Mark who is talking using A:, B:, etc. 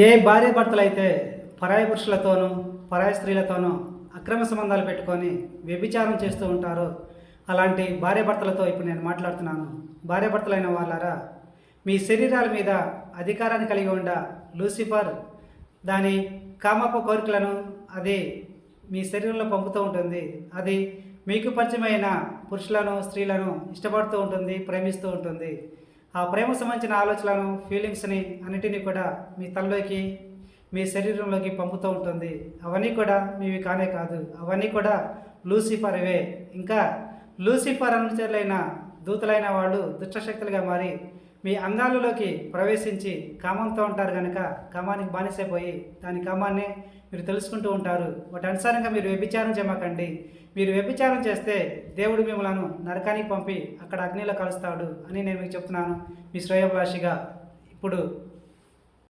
A: ఏ భార్య భర్తలైతే పరాయి పురుషులతోనూ పరాయి స్త్రీలతోనూ అక్రమ సంబంధాలు పెట్టుకొని వ్యభిచారం చేస్తూ ఉంటారో అలాంటి భార్య భర్తలతో ఇప్పుడు నేను మాట్లాడుతున్నాను. భార్య భర్తలైన వాళ్ళారా మీ శరీరాల మీద అధికారాన్ని కలిగి ఉండ లూసిఫర్ దాని కామపు కోరికలను అది మీ శరీరంలో పంపుతూ ఉంటుంది. అది మీకు పరిచయమైన పురుషులను స్త్రీలను ఇష్టపడుతూ ఉంటుంది ప్రేమిస్తూ ఉంటుంది. ఆ ప్రేమ సంబంధించిన ఆలోచనలను ఫీలింగ్స్ని అన్నిటినీ కూడా మీ తలలోకి మీ శరీరంలోకి పంపుతూ ఉంటుంది. అవన్నీ కూడా మీవి కానే కాదు. అవన్నీ కూడా లూసిఫర్ ఇవే ఇంకా లూసిఫర్ అనుచరులైన దూతలైన వాళ్ళు దుష్టశక్తులుగా మారి మీ అందాలలోకి ప్రవేశించి కామంతో ఉంటారు కనుక కామానికి బానిసైపోయి దాని కామాన్ని మీరు తెలుసుకుంటూ ఉంటారు. వాటి అనుసారంగా మీరు వ్యభిచారం చేయమకండి. మీరు వ్యభిచారం చేస్తే దేవుడు మిమ్మల్ని నరకానికి పంపి అక్కడ అగ్నిలో కలుస్తాడు అని నేను మీకు చెప్తున్నాను. మీ శ్రేయభాషిగా ఇప్పుడు